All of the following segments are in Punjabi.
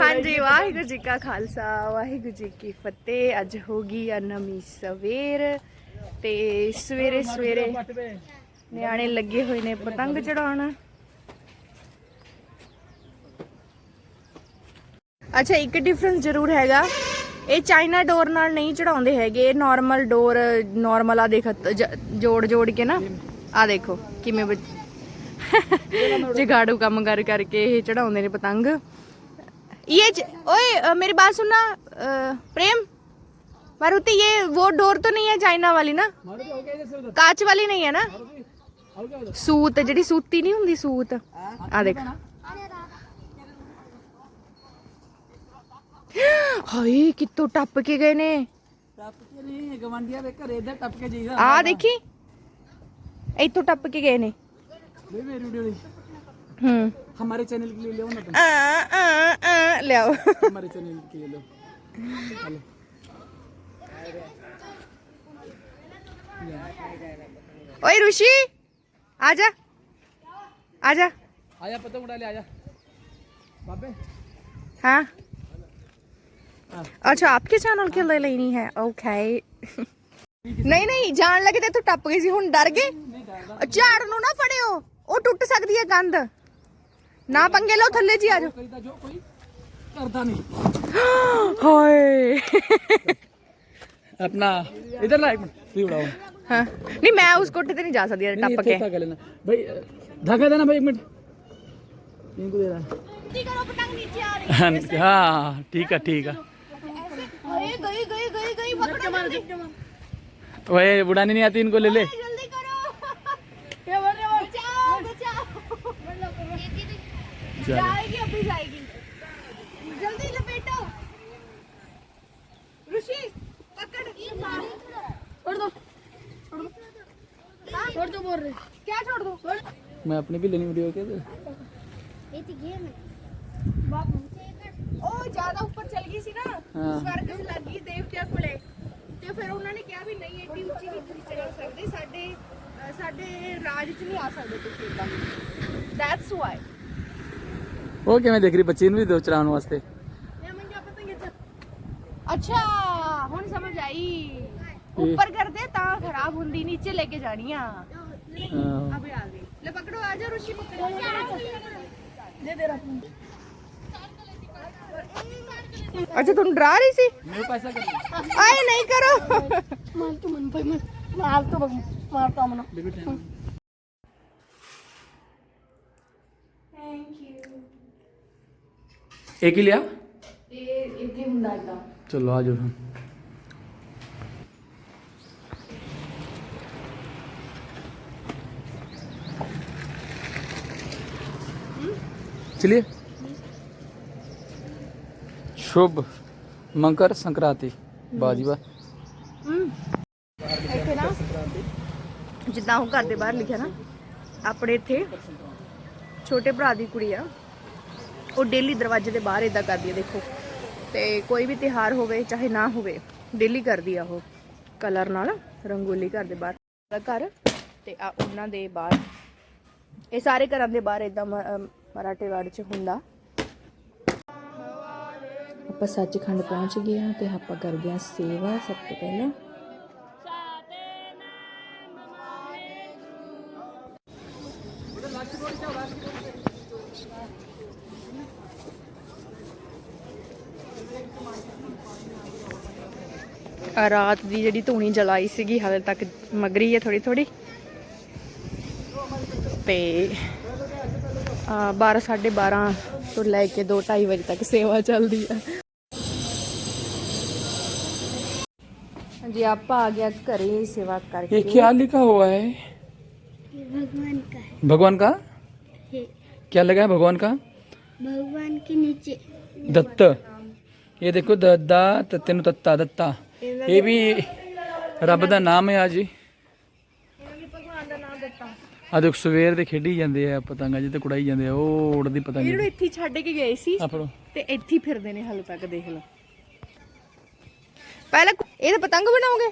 ਹਾਂਜੀ ਵਾਹਿਗੁਰੂ ਜੀ ਕਾ ਖਾਲਸਾ। ਵਾਹਿਗੁਰੂ ਜੀ ਕੀ ਫਤਿਹ। ਅੱਜ ਹੋ ਗਈ ਆ ਨਵੀਂ ਸਵੇਰ ਤੇ ਸਵੇਰੇ ਸਵੇਰੇ ਨਿਆਣੇ ਲੱਗੇ ਹੋਏ ਨੇ ਪਤੰਗ ਚੜਾਉਣ। ਅੱਛਾ ਇੱਕ ਡਿਫਰੈਂਸ ਜ਼ਰੂਰ ਹੈਗਾ। ਇਹ ਚਾਈਨਾ ਡੋਰ ਨਾਲ ਨਹੀਂ ਚੜਾਉਂਦੇ ਹੈਗੇ ਇਹ ਨਾਰਮਲ ਡੋਰ ਨਾਰਮਲ ਆ ਦੇਖ ਜੋੜ ਜੋੜ ਕੇ ਨਾ। ਆ ਦੇਖੋ ਕਿਵੇਂ ਜਗਾੜੂ ਕੰਮ ਕਰ ਕਰਕੇ ਇਹ ਚੜਾਉਂਦੇ ਨੇ ਪਤੰਗ। ये ज- ओए अ, मेरी बात सुनना अ, प्रेम मारुति ये वो डोर तो नहीं है चाइना वाली ना कांच वाली नहीं है ना सूत ਜਿਹੜੀ ਸੂਤੀ ਨਹੀਂ ਹੁੰਦੀ ਸੂਤ ਆ ਦੇਖ ਹਾਏ ਕਿੱਤੋਂ ਟੱਪ ਕੇ ਗਏ ਨੇ ਟੱਪ ਕੇ ਨਹੀਂ ਗਵੰਡੀਆਂ ਦੇ ਘਰੇ ਇੱਧਰ ਟੱਪ ਕੇ ਜੀਦਾ ਆ ਦੇਖੀ ਇੱਥੋਂ ਟੱਪ ਕੇ ਗਏ ਨੇ ਵੇ ਮੇਰੀ ਵੀਡੀਓ ਦੀ ਹੂੰ हमारे चैनल के लिए लो ना तुम ਆ ਆ ਆ ਲਿਆਓ हमारे चैनल के लिए लो हेलो ਓਏ ऋषि आ जा आ जा आजा पतंग उड़ा ले आजा बाबे हाँ हाँ। अच्छा आपके चैनल के लिए लेनी है ओके ਨਹੀਂ ਨਹੀਂ ਜਾਣ ਲੱਗੇ ਤੇ ਤੂੰ ਟੱਪ ਗਈ ਸੀ ਹੁਣ ਡਰ ਗਏ ਝਾੜ ਨੂੰ ਨਾ ਫੜਿਓ ਉਹ ਟੁੱਟ ਸਕਦੀ ਹੈ ਕੰਧ ਨਾ ਪੰਗੇ ਲਓ ਥੱਲੇ ਜੀ ਆ ਜਾਓ कहीं जो कोई करता नहीं ਹਾਏ अपना इधर ला एक मिनट तू उड़ाओ ਹਾਂ ਨਹੀਂ ਮੈਂ ਉਸ ਕੋਠੇ ਤੇ ਨਹੀਂ ਜਾ ਸਕਦੀ ਯਾਰ नहीं ਟੱਪ इतना ਕੇ कर लेना भाई धागा देना भाई एक मिनट इनको दे रहा ਕਰੋ ਪਤੰਗ ਨੀਚੇ ਆ ਰਹੀ है हाँ ठीक है ठीक है ਹਾਏ ਗਈ ਗਈ ਗਈ ਗਈ ਪਕੜੋ ਜਲਦੀ वही उड़ानी नहीं आती इनको ले ले जाएगी अभी जाएगी जल्दी लपेटो ऋषि पकड़ छोड़ दो छोड़ दो बोल रहे क्या छोड़ दो मैं अपनी भी लेनी वीडियो के तो ਉਹ ਜ਼ਿਆਦਾ ਉੱਪਰ ਚਲ ਗਈ ਸੀ ਨਾ ਹਾਂ। ਸਵਰਗ 'ਚ ਲੱਗ ਗਈ ਦੇਵਤਿਆਂ ਕੋਲੇ ਤੇ ਫਿਰ ਉਹਨਾਂ ਨੇ ਕਿਹਾ ਵੀ ਨਹੀਂ ਏਡੀ ਉੱਚੀ ਨਹੀਂ ਤੁਸੀਂ ਚੜ ਸਕਦੇ ਸਾਡੇ ਅਹ ਸਾਡੇ ਰਾਜ 'ਚ ਨਹੀਂ ਆ ਸਕਦੇ ਤੁਸੀਂ ਇਦਾਂ ਦੈਟਸ ਵਾਈ ਉਹ ਕਿਵੇਂ ਦੇਖ ਰਹੀ ਬੱਚੀ ਨੂੰ ਵੀ ਦੋ ਚਰਾਉਣ ਵਾਸਤੇ? ਅੱਛਾ ਹੁਣ ਸਮਝ ਆਈ। ਉੱਪਰ ਕਰਦੇ ਤਾਂ ਖਰਾਬ ਹੁੰਦੀ ਨੀਚੇ ਲੈ ਕੇ ਜਾਣੀ ਆ ਅੱਛਾ ਤੁਹਾਨੂੰ ਡਰਾ ਰਹੀ ਸੀ? ਆਏ ਨਹੀਂ ਕਰੋ। ਮਾਲ ਤੂੰ ਮਨ ਭਾਈ ਮਾਲ ਤੂੰ ਬਗ ਮਾਰ ਤਾ ਮਨ। ਥੈਂਕ ਯੂ ਇਹ ਕੀ ਲਿਆ? ਇਹ ਇੱਥੇ ਹੁੰਦਾ ਇਦਾਂ। ਚਲੋ ਆ ਜਾਓ ਹੁਣ। ਚਲਿਏ। ਸ਼ੁਭ ਮਕਰ ਸੰਕਰਾਂਤੀ। ਬਾਜੀ ਬਾ। ਇੱਥੇ ਨਾ ਜਿੱਦਾਂ ਉਹ ਘਰ ਦੇ ਬਾਹਰ ਲਿਖਿਆ ਨਾ ਆਪਣੇ ਇੱਥੇ ਛੋਟੇ ਭਰਾ ਦੀ ਕੁੜੀ ਆ। ਉਹ ਡੇਲੀ ਦਰਵਾਜ਼ੇ ਦੇ ਬਾਹਰ ਇਦਾਂ ਕਰਦੀ ਆ, ਦੇਖੋ। ਤੇ ਕੋਈ ਵੀ ਤਿਹਾਰ ਹੋਵੇ, ਚਾਹੇ ਨਾ ਹੋਵੇ ਡੇਲੀ ਕਰਦੀ ਆ ਉਹ ਕਲਰ ਨਾਲ, ਰੰਗੋਲੀ ਘਰ ਦੇ ਬਾਹਰ। ਘਰ ਤੇ ਆ ਉਹਨਾਂ ਦੇ ਬਾਹਰ। ਇਹ ਸਾਰੇ ਘਰਾਂ ਦੇ ਬਾਹਰ ਇਦਾਂ ਮਰਾਠੇਵਾੜ ਚ ਹੁੰਦਾ। ਆਪਾਂ ਸੱਚਖੰਡ ਪਹੁੰਚ ਗਏ ਹਾਂ ਤੇ ਆਪਾਂ ਕਰਦੇ ਹਾਂ ਸੇਵਾ ਸਭ ਤੋਂ ਪਹਿਲਾਂ। ਰਾਤ ਦੀ ਜਿਹੜੀ ਧੂਣੀ ਜਲਾਈ ਸੀਗੀ ਹਾਲੇ ਤੱਕ ਮਗਰੀ ਹੈ ਥੋੜੀ ਥੋੜੀ ਤੇ ਆ 12 12:30 ਤੋਂ ਲੈ ਕੇ 2:30 ਵਜੇ ਤੱਕ ਸੇਵਾ ਚੱਲਦੀ ਹੈ ਹਾਂਜੀ ਆਪਾਂ ਆ ਗਿਆ ਘਰੇ ਸੇਵਾ ये ਕਰਕੇ क्या लिखा हुआ है भगवान का है भगवान का हे क्या लगा है भगवान का भगवान के नीचे दत्त ये देखो दद्दा तत्ते नु तत्ता दत्ता ਇਹ ਵੀ ਰੱਬ ਦਾ ਨਾਮ ਹੈ ਜੀ। ਆ ਦੇਖ ਸਵੇਰ ਦੇ ਖੇਡੀ ਜਾਂਦੇ ਆ ਪਤੰਗਾਂ ਜਿੱਤੇ ਕੁੜਾਈ ਜਾਂਦੇ ਆ ਉਹ ਉੜਦੀ ਪਤੰਗ ਇਹ ਇੱਥੇ ਛੱਡ ਕੇ ਗਏ ਸੀ ਤੇ ਇੱਥੇ ਫਿਰਦੇ ਨੇ ਹਾਲੇ ਤੱਕ ਦੇਖ ਲਓ। ਪਹਿਲਾਂ ਇਹ ਤਾਂ ਪਤੰਗ ਬਣਾਓਗੇ?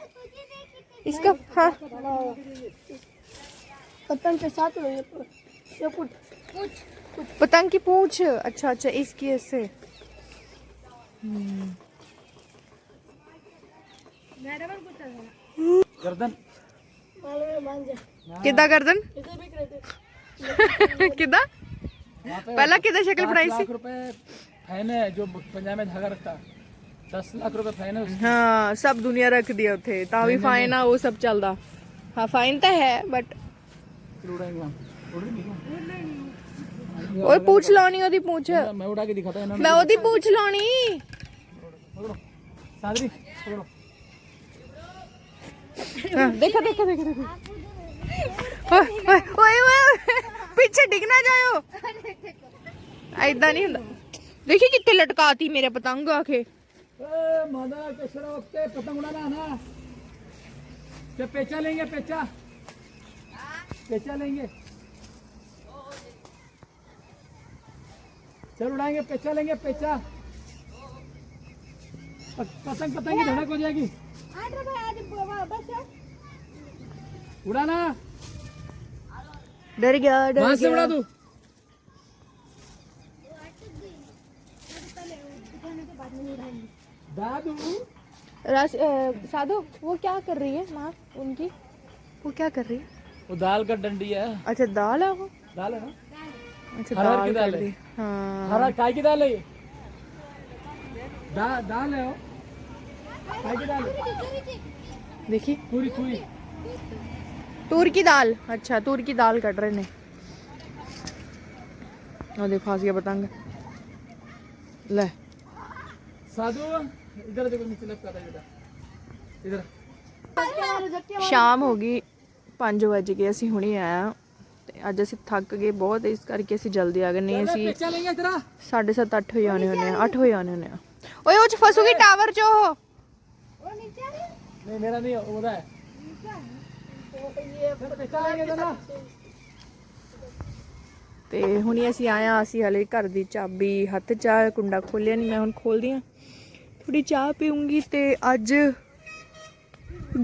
इसका हाँ पतंग के साथ ये कुछ कुछ पतंग की पूछ अच्छा अच्छा इसकी ऐसे गर्दन माल में मान जा ਕਿੱਦਾਂ ਗਰਦਨ इसे भी कहते ਕਿੱਦਾਂ वहाँ पे ਪਹਿਲਾਂ ਕਿੱਦਾਂ ਸ਼ਕਲ पाँच ਬਣਾਈ ਸੀ लाख रुपए फाइन है जो पंजाब में धागा रखता दस लाख रुपए फाइन है उसकी ਹਾਂ ਸਭ ਦੁਨੀਆ ਰੱਖਦੀ ਆ ਉੱਥੇ ਤਾਂ ਵੀ ਫਾਈਨ ਆ ਉਹ ਸਭ ਚੱਲਦਾ ਹਾਂ ਫਾਈਨ ਤਾਂ ਹੈ ਬਟ फिर उड़ाएंगे वहाँ उड़ रही नहीं ਓਏ ਪੂਛ ਲਾਉਣੀ ਉਹਦੀ ਪੂਛ क्या? मैं उड़ा के दिखाता है ਮੈਂ ਉਹਦੀ ਪੂਛ ਲਾਉਣੀ पकड़ो सादरी पकड़ो हाँ, देखा देखा देखा, देखो। ओए ओए पीछे डिग ना जायो। ऐदा नहीं होता। देखिए कितने लटकाती मेरे पतंग आके। पतंग पेचा लेंगे, पेचा। पेचा लेंगे चल, उड़ाएँगे, पेचा लेंगे, पेचा। पतंग पतंग धड़क हो जाएगी। उड़ा ना डर गया डर गया से उड़ा तू। साधु वो क्या कर रही है माँ उनकी? वो क्या कर रही है? वो दाल का डंडी है। अच्छा दाल है वो? दाल है ना? अच्छा दाल की दाल है। हाँ। हरा काय की दाल है ये? दा, दाल है वो। काय की दाल है देखी पूरी पूरी तूर की दाल अच्छा तूर की दाल कट रहे ने और देखो फंस गया पतंग ले साधु इधर देखो नीचे लटका था बेटा इधर ਸ਼ਾਮ ਹੋ ਗਈ 5 ਵਜ ਗਏ ਅਸੀਂ ਹੁਣੇ ਆਇਆ ਤੇ ਅੱਜ ਅਸੀਂ ਥੱਕ ਗਏ ਬਹੁਤ ਇਸ ਕਰਕੇ ਅਸੀਂ ਜਲਦੀ ਆ ਗਏ ਨਹੀਂ ਅਸੀਂ पेचा लेंगे इधर 7:30 8 ਹੋ ਜਾਣੇ ਹੁੰਦੇ ਆ 8 ਹੋ ਜਾਣੇ ਹੁੰਦੇ ਆ ਓਏ ਉਹ ਚ ਫਸੂਗੀ ਟਾਵਰ ਚ ਉਹ नहीं मेरा नहीं उधर है इधर पेचा लेंगे इधर ना ਤੇ ਹੁਣੀ ਅਸੀਂ ਆਇਆ ਅਸੀਂ ਹਲੇ ਘਰ ਦੀ ਚਾਬੀ ਹੱਥ ਚ ਆ, ਕੁੰਡਾ ਖੋਲਿਆ ਨਹੀਂ ਮੈਂ ਹੁਣ ਖੋਲਦੀ ਆ ਥੋੜੀ ਚਾਹ ਪੀਉਂਗੀ ਤੇ ਅੱਜ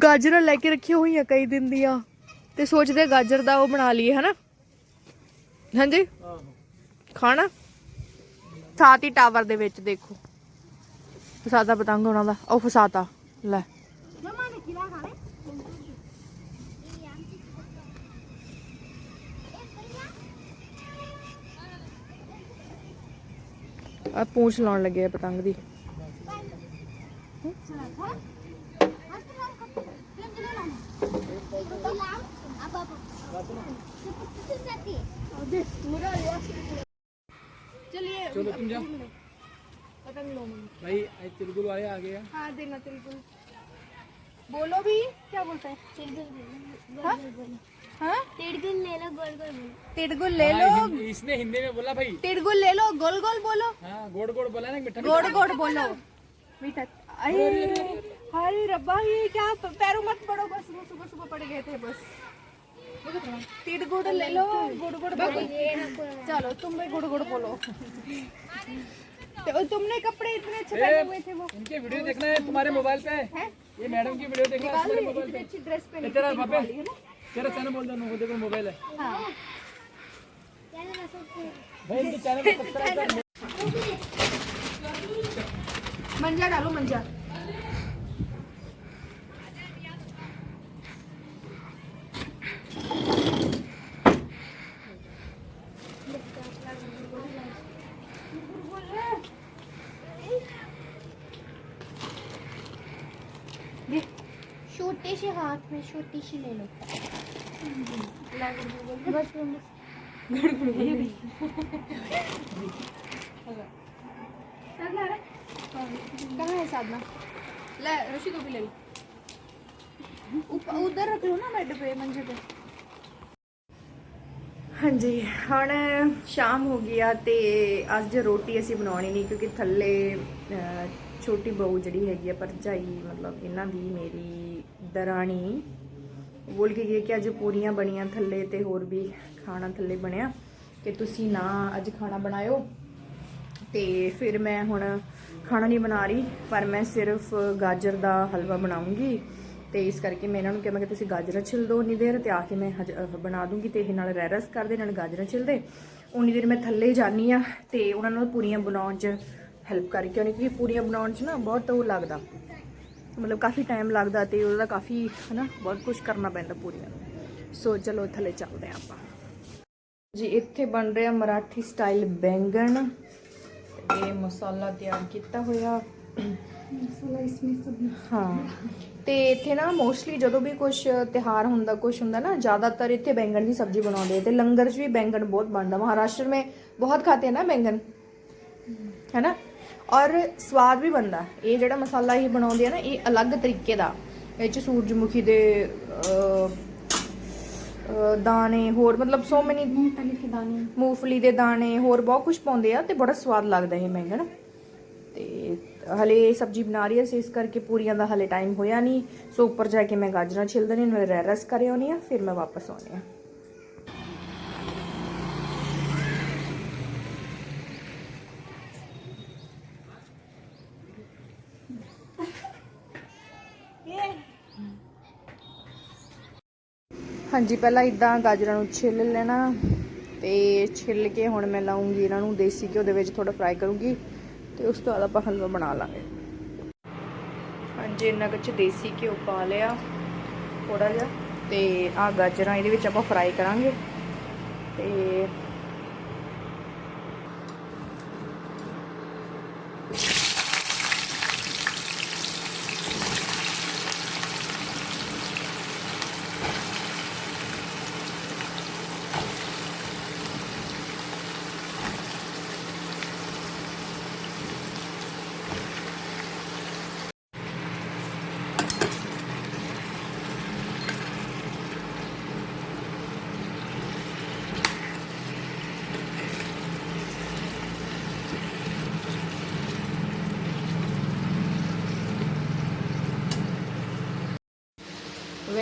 ਗਾਜਰਾਂ ਲੈ ਕੇ ਰੱਖੀਆਂ ਹੋਈਆਂ ਕਈ ਦਿਨ ਦੀਆਂ ਤੇ ਸੋਚਦੇ ਆ ਗਾਜਰ ਦਾ ਉਹ ਬਣਾ ਲਈਏ ਹਨਾ ਹਾਂਜੀ ਖਾਣਾ ਸਾਥ ਹੀ ਟਾਵਰ ਦੇ ਵਿੱਚ ਦੇਖੋ ਫਸਾਤਾ ਪਤੰਗ ਉਹਨਾਂ ਦਾ ਉਹ ਫਸਾਤਾ ਲੈ मम्मा ने खिला खा ले ਆ ਪੂੰਛ ਲਾਉਣ ਲੱਗੇ ਆ ਪਤੰਗ ਦੀ चलिए चलो तुम जाओ पतंग लो भाई आज तिलगुल वाले आ गए हैं। हाँ देना तिलकुल। बोलो भी क्या बोलते हैं? हाँ? हाँ? तिड़गुल ले लो गोल गोल तिड़गुल ले लो। इसने हिंदी में बोला भाई। तिड़गुल ले लो गोल गोल बोलो। हाँ गोड़ गोड़ बोला ना मीठा गोड़ गोड़ बोलो। मीठा। अरे अरे रब्बा ये क्या पैरों मत पड़ो बस वो सुबह सुबह पड़ गए थे बस। तिड़गुड़ ले लो गुड़ गुड़ बोलो। चलो तुम भी गुड़ गुड़ बोलो। तो तुमने कपड़े इतने अच्छे पहने हुए थे वो। इनके वीडियो देखना है तुम्हारे मोबाइल पे। है? ये मैडम की वीडियो देखना है तुम्हारे मोबाइल पे। अच्छी ड्रेस पहनी तेरा पापा तेरा चैनल बोल दो मुझे देखो मोबाइल है। हाँ। भाई इनके चैनल को सब्सक्राइब कर मंजा डालो मंजा। में छोटी सी ले लो बस कहाँ है साधना ले रशी को भी ले ऊपर उधर रख लो ना बेड पे मंजे पे ਹਾਂਜੀ ਹੁਣ ਸ਼ਾਮ ਹੋ ਗਈ ਆ ਤੇ ਅੱਜ ਰੋਟੀ ਅਸੀਂ ਬਣਾਉਣੀ ਨਹੀਂ ਕਿਉਂਕਿ ਥੱਲੇ ਅਹ, ਛੋਟੀ ਬਹੂ ਜਿਹੜੀ ਹੈਗੀ ਆ ਭਰਜਾਈ ਮਤਲਬ ਇਹਨਾਂ ਦੀ ਮੇਰੀ ਦਰਾਣੀ ਬੋਲ ਕੇ ਗਏ ਕਿ ਅੱਜ ਪੂਰੀਆਂ ਬਣੀਆਂ ਥੱਲੇ ਤੇ ਹੋਰ ਵੀ ਖਾਣਾ ਥੱਲੇ ਬਣਿਆ। ਕਿ ਤੁਸੀਂ ਨਾ ਅੱਜ ਖਾਣਾ ਬਣਾਇਓ। ਤੇ ਫਿਰ ਮੈਂ ਹੁਣ ਖਾਣਾ ਨਹੀਂ ਬਣਾ ਰਹੀ, ਪਰ ਮੈਂ ਸਿਰਫ ਗਾਜਰ ਦਾ ਹਲਵਾ ਬਣਾਉਂਗੀ। ਤੇ ਇਸ ਕਰਕੇ ਮੈਂ ਇਹਨਾਂ ਨੂੰ ਕਿਹਾ, ਮੈਂ ਕਿ ਤੁਸੀਂ ਗਾਜਰਾਂ ਛਿਲ ਦਿਓ ਉਨੀ ਦੇਰ ਤੇ ਆ ਕੇ ਮੈਂ ਹਜ- ਬਣਾ ਦੂੰਗੀ ਤੇ ਇਹ ਨਾਲ ਰੈਰਸ ਕਰਦੇ ਨਾਲ ਗਾਜਰਾਂ ਛਿਲਦੇ ਉਨੀ ਦੇਰ ਮੈਂ ਥੱਲੇ ਜਾਨੀ ਆ ਤੇ ਉਹਨਾਂ ਨੂੰ ਪੂਰੀਆਂ ਬਣਾਉਣ 'ਚ ਹੈਲਪ ਕਰਕੇ ਆਉਣੀ ਕਿਉਂਕਿ ਪੂਰੀਆਂ ਬਣਾਉਣ 'ਚ ਨਾ ਬਹੁਤ ਉਹ ਲੱਗਦਾ। ਮਤਲਬ ਕਾਫੀ ਟਾਈਮ ਲੱਗਦਾ ਤੇ ਉਹਦਾ ਕਾਫੀ ਹਨਾ ਬਹੁਤ ਕੁਝ ਕਰਨਾ ਪੈਂਦਾ ਪੂਰੀਆਂ ਸੋ ਚਲੋ ਥੱਲੇ ਚੱਲਦੇ ਆ ਆਪਾਂ। ਜੀ ਇੱਥੇ ਬਣ ਰਿਹਾ ਮਰਾਠੀ ਸਟਾਈਲ ਬੈਂਗਣ। ਇਹ ਮਸਾਲਾ ਤਿਆਰ ਕੀਤਾ ਹੋਇਆ। ਹਾਂ। ਤੇ ਇੱਥੇ ਨਾ ਮੋਸਟਲੀ ਜਦੋਂ ਵੀ ਕੁਝ ਤਿਹਾਰ ਹੁੰਦਾ ਕੁਝ ਹੁੰਦਾ ਨਾ ਜ਼ਿਆਦਾਤਰ ਇੱਥੇ ਬੈਂਗਣ ਦੀ ਸਬਜ਼ੀ ਬਣਾਉਂਦੇ ਤੇ ਲੰਗਰ 'ਚ ਵੀ ਬੈਂਗਣ ਬਹੁਤ ਬਣਦਾ। ਮਹਾਰਾਸ਼ਟਰ ਮੇ ਬਹੁਤ ਖਾਤੇ ਨਾ ਬੈਂਗਣ। ਹੈ ਨਾ ਔਰ ਸਵਾਦ ਵੀ ਬਣਦਾ। ਇਹ ਜਿਹੜਾ ਮਸਾਲਾ ਇਹ ਬਣਾਉਂਦੇ ਆ ਨਾ ਇਹ ਅਲੱਗ ਤਰੀਕੇ ਦਾ। ਇਹ ਚ ਸੂਰਜਮੁਖੀ ਦੇ ਦਾਣੇ ਹੋਰ ਮਤਲਬ ਸੋ ਮੈਨੀ ਮੂੰਗਫਲੀ ਦੇ ਦਾਣੇ। ਮੂੰਗਫਲੀ ਦੇ ਦਾਣੇ ਹੋਰ ਬਹੁਤ ਕੁਝ ਪਾਉਂਦੇ ਆ ਤੇ ਬੜਾ ਸਵਾਦ ਲੱਗਦਾ ਇਹ ਮੈਂਗਣ ਤੇ ਹਲੇ ਇਹ ਸਬਜੀ ਬਣਾ ਰਹੀ ਐ ਇਸ ਕਰਕੇ ਪੂਰੀਆਂ ਦਾ ਹਲੇ ਟਾਈਮ ਹੋਇਆ ਨਹੀਂ। ਸੋ ਉੱਪਰ ਜਾ ਕੇ ਮੈਂ ਗਾਜਰਾਂ ਛਿਲ ਦੇਣੀ ਨਾਲੇ ਰੈਸ ਕਰਿਆ ਹੋਣੀ ਆ ਫਿਰ ਮੈਂ ਵਾਪਸ ਆਉਣੀ ਆ। ਹਾਂਜੀ, ਪਹਿਲਾਂ ਇਦਾਂ ਗਾਜਰਾਂ ਨੂੰ ਛਿੱਲ ਲੈਣਾ ਤੇ ਛਿੱਲ ਕੇ ਹੁਣ ਮੈਂ ਲਾਉਂਗੀ ਇਹਨਾਂ ਨੂੰ ਦੇਸੀ ਘਿਓ ਦੇ ਵਿੱਚ ਥੋੜਾ ਫਰਾਈ ਕਰੂੰਗੀ ਤੇ ਉਸ ਤੋਂ ਬਾਅਦ ਆਪਾਂ ਹਲਵਾ ਬਣਾ ਲਾਂਗੇ। ਹਾਂਜੀ ਇਹਨਾਂ ਕੁਝ ਦੇਸੀ ਘਿਓ ਪਾ ਲਿਆ ਥੋੜਾ ਜਿਹਾ ਤੇ ਆ ਗਾਜਰਾਂ ਇਹਦੇ ਵਿੱਚ ਆਪਾਂ ਫਰਾਈ ਕਰਾਂਗੇ ਤੇ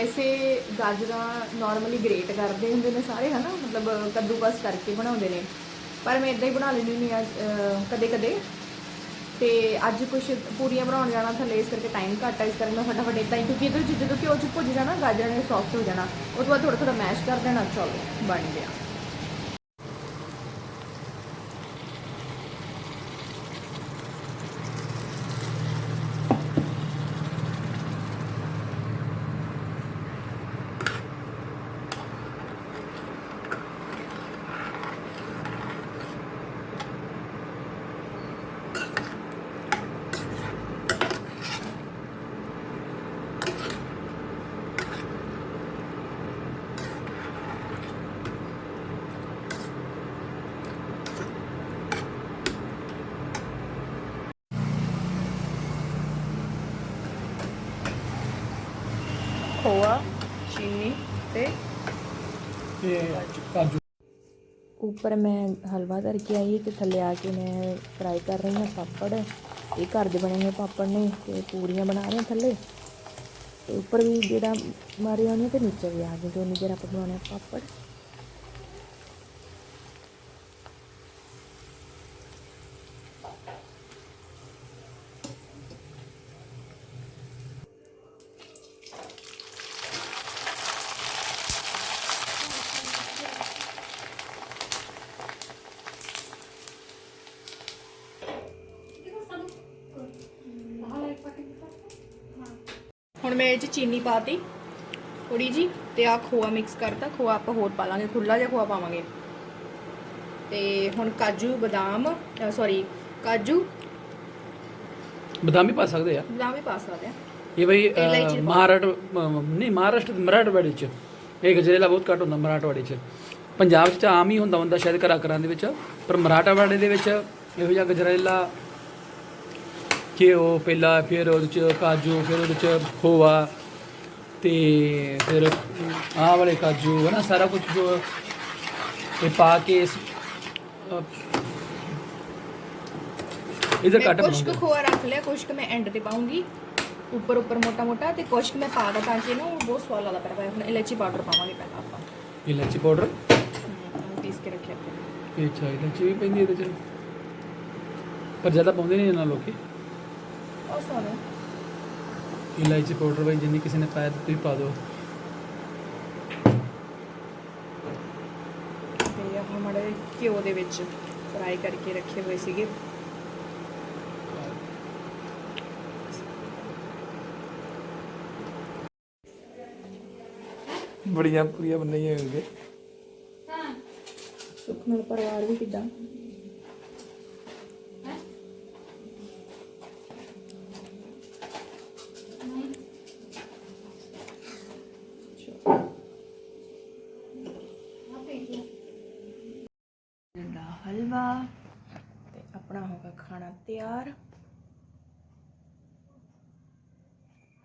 ਵੈਸੇ ਗਾਜਰਾਂ ਨਾਰਮਲੀ ਗ੍ਰੇਟ ਕਰਦੇ ਹੁੰਦੇ ਨੇ ਸਾਰੇ, ਹਨਾ? ਮਤਲਬ ਕੱਦੂਕਸ ਕਰਕੇ ਬਣਾਉਂਦੇ ਨੇ। ਪਰ ਮੈਂ ਇਦਾਂ ਹੀ ਬਣਾ ਲੈਂਦੀ ਹੁੰਦੀ ਆ ਕਦੇ ਕਦੇ ਤੇ ਅੱਜ ਕੁਝ ਪੂਰੀਆਂ ਬਣਾਉਣ ਜਾਣਾ ਥੱਲੇ, ਇਸ ਕਰਕੇ ਟਾਈਮ ਘੱਟ ਆ, ਇਸ ਕਰਕੇ ਮੈਂ ਫਟਾਫਟ ਇਦਾਂ ਹੀ, ਕਿਉਂਕਿ ਇਹਦੇ ਵਿੱਚ ਜਦੋਂ ਘਿਓ ਚ ਭੁੱਜ ਜਾਣਾ, ਗਾਜਰਾਂ ਨੇ ਸੌਫਟ ਹੋ ਜਾਣਾ। ਉਸ ਤੋਂ ਬਾਅਦ ਥੋੜਾ ਥੋੜਾ ਮੈਸ਼ ਕਰ ਦੇਣਾ, ਚਲੋ, ਬਣ ਗਿਆ। ਉੱਪਰ ਮੈਂ ਹਲਵਾ ਧਰ ਕੇ ਆਈ ਤੇ ਥੱਲੇ ਆ ਕੇ ਮੈਂ ਫਰਾਈ ਕਰ ਰਹੀ ਹਾਂ ਪਾਪੜ। ਇਹ ਘਰ ਦੇ ਬਣੇ ਹੋਏ ਪਾਪੜ ਨੇ ਤੇ ਪੂਰੀਆਂ ਬਣਾ ਰਹੇ ਥੱਲੇ। ਤੇ ਉੱਪਰ ਵੀ ਜਿਹੜਾ ਮਾਰੇ ਆਉਣੀ ਤੇ ਨੀਚੇ ਵੀ ਆ ਗਏ ਜੋ ਨੀਚੇ ਆਪਾਂ ਬਣਾਉਣੇ ਪਾਪੜ। ਹੁਣ ਮੈਂ ਇਹ ਚ ਚੀਨੀ ਪਾਤੀ ਥੋੜੀ ਜੀ ਤੇ ਆ ਖੋਆ ਮਿਕਸ ਕਰਤਾ ਖੋਆ ਆਪਾਂ ਹੋਰ ਪਾ ਲਾਂਗੇ ਖੁੱਲਾ ਜਿਹਾ ਖੋਆ ਪਾਵਾਂਗੇ ਤੇ ਹੁਣ ਕਾਜੂ ਬਦਾਮ ਸੌਰੀ ਕਾਜੂ बादाम भी पा सकते हैं ਬਦਾਮ ਵੀ ਪਾ ਸਕਦੇ ਆ ਇਹ ਬਈ ਤੇ ਇਲਾਇਚੀ ਪਾ- ਮਹਾਰਾਸ਼ਟਰ ਨਹੀਂ ਮਹਾਰਾਸ਼ਟਰ ਮਰਾਠਵਾੜੀ ਚ ਇਹ ਗਜਰੇਲਾ ਬਹੁਤ ਘੱਟ ਹੁੰਦਾ ਮਰਾਠਵਾੜੀ ਚ ਪੰਜਾਬ ਚ ਤਾਂ ਆਮ ਹੀ ਹੁੰਦਾ ਹੁੰਦਾ ਸ਼ਾਇਦ ਘਰਾਂ ਘਰਾਂ ਦੇ ਵਿੱਚ ਪਰ ਮਰਾਠਵਾੜੀ ਦੇ ਵਿੱਚ ਇਹੋ ਜਿਹਾ ਗਜਰੇਲਾ ਘਿਓ ਪਹਿਲਾਂ ਫਿਰ ਉਹਦੇ ਚ ਕਾਜੂ ਫਿਰ ਉਹਦੇ ਚ ਖੋਆ ਤੇ ਫਿਰ ਆਹ ਵਾਲੇ ਕਾਜੂ ਹੈ ਨਾ ਸਾਰਾ ਕੁਝ ਜੋ ਇਹ ਪਾ ਕੇ ਇਸ ਮੈਂ ਘੱਟ ਕੁਛ ਕੁ ਖੋਆ ਰੱਖ ਲਿਆ ਕੁਛ ਕੁ ਮੈਂ ਐਂਡ ਤੇ ਪਾਉਂਗੀ। ਉੱਪਰ ਉੱਪਰ ਮੋਟਾ ਮੋਟਾ ਤੇ ਕੁਛ ਕੁ ਮੈਂ ਪਾ ਦਾਂ ਤਾਂ ਕਿ ਨਾ ਉਹ ਬਹੁਤ ਸਵਾਦ ਲੱਗਦਾ ਪਹਿਲਾਂ ਹੁਣ ਇਲਾਇਚੀ ਪਾਊਡਰ ਪਾਵਾਂਗੇ ਪਹਿਲਾਂ ਆਪਾਂ। ਇਲਾਚੀ ਪਾਊਡਰ ਪੀਸ ਕੇ ਰੱਖਿਆ ਇਹ ਅੱਛਾ ਇਲਾਚੀ ਵੀ ਪੈਂਦੀ ਇਹਦੇ ਚ। ਪਰ ਜ਼ਿਆਦਾ ਪਾਉਂਦੇ ਨਹੀਂ ਇਹਨਾਂ ਲੋਕੀ। ਉਹ ਸੋਨੇ ਇਲਾਇਚੀ ਪਾਊਡਰ ਬਈ ਜਿੰਨੀ ਕਿਸੇ ਨੇ ਪਾਇਆ ਤੁਸੀਂ ਪਾ ਦਿਓ। ਤੇ ਆਹ ਮੜੇ ਘਿਓ ਦੇ ਵਿੱਚ ਫਰਾਈ ਕਰਕੇ ਰੱਖੇ ਹੋਏ ਸੀਗੇ। ਬੜੀਆਂ ਪੂਰੀਆਂ ਬਣਾਈਆਂ ਹੋਣਗੇ ਹਾਂ ਸੁਖਨਾ ਪਰਿਵਾਰ ਵੀ ਕਿਦਾਂ?